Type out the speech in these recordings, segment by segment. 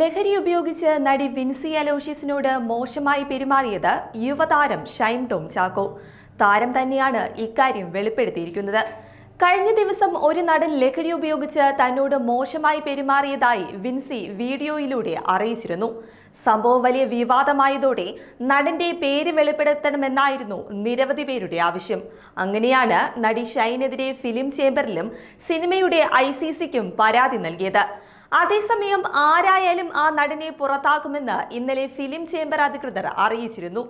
ലഹരി ഉപയോഗിച്ച് നടി വിൻസി അലോഷ്യസിനോട് മോശമായി പെരുമാറിയത് യുവതാരം ഷൈം ടോം ചാക്കോ. താരം തന്നെയാണ് ഇക്കാര്യം വെളിപ്പെടുത്തിയിരിക്കുന്നത്. കഴിഞ്ഞ ദിവസം ഒരു നടൻ ലഹരി ഉപയോഗിച്ച് തന്നോട് മോശമായി പെരുമാറിയതായി വിൻസി വീഡിയോയിലൂടെ അറിയിച്ചിരുന്നു. സംഭവം വലിയ വിവാദമായതോടെ നടന്റെ പേര് വെളിപ്പെടുത്തണമെന്നായിരുന്നു നിരവധി പേരുടെ ആവശ്യം. അങ്ങനെയാണ് നടി ഷൈനെതിരെ ഫിലിം ചേംബറിലും സിനിമയുടെ ഐ പരാതി നൽകിയത്. അതേസമയം ആരായാലും ആ നടനെ പുറത്താക്കുമെന്ന് ഇന്നലെ ഫിലിം ചേംബർ അധികൃതർ അറിയിച്ചിരുന്നു.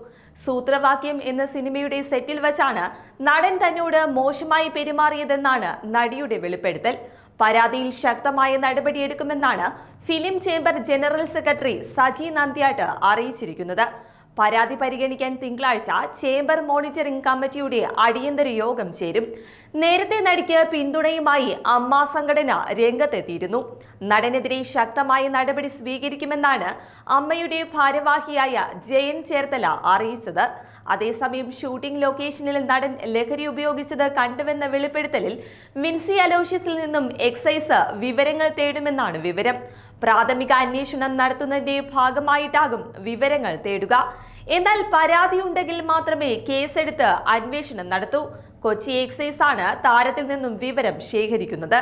സൂത്രവാക്യം എന്ന സിനിമയുടെ സെറ്റിൽ വച്ചാണ് നടൻ തന്നോട് മോശമായി പെരുമാറിയതെന്നാണ് നടിയുടെ വെളിപ്പെടുത്തൽ. പരാതിയിൽ ശക്തമായ നടപടിയെടുക്കുമെന്നാണ് film chamber general secretary Saji Nandyatt അറിയിച്ചിരിക്കുന്നത്. പരാതി പരിഗണിക്കാൻ തിങ്കളാഴ്ച ചേംബർ മോണിറ്ററിംഗ് കമ്മിറ്റിയുടെ അടിയന്തര യോഗം ചേരും. നേരത്തെ നടിക്ക് പിന്തുണയുമായി അമ്മ സംഘടന രംഗത്തെത്തിയിരുന്നു. നടനെതിരെ ശക്തമായ നടപടി സ്വീകരിക്കുമെന്നാണ് അമ്മയുടെ ഭാരവാഹിയായ ജയൻ ചേർത്തല അറിയിച്ചത്. അതേസമയം ഷൂട്ടിംഗ് ലൊക്കേഷനിൽ നടൻ ലഹരി ഉപയോഗിച്ചത് കണ്ടുവെന്ന വെളിപ്പെടുത്തലിൽ മിൻസി അലോഷ്യസിൽ നിന്നും എക്സൈസ് വിവരങ്ങൾ തേടുമെന്നാണ് വിവരം. പ്രാഥമിക അന്വേഷണം നടത്തുന്നതിന്റെ ഭാഗമായിട്ടാകും വിവരങ്ങൾ തേടുക. എന്നാൽ പരാതിയുണ്ടെങ്കിൽ മാത്രമേ കേസെടുത്ത് അന്വേഷണം നടത്തൂ. കൊച്ചി എക്സൈസ് ആണ് താരത്തിൽ നിന്നും വിവരം ശേഖരിക്കുന്നത്.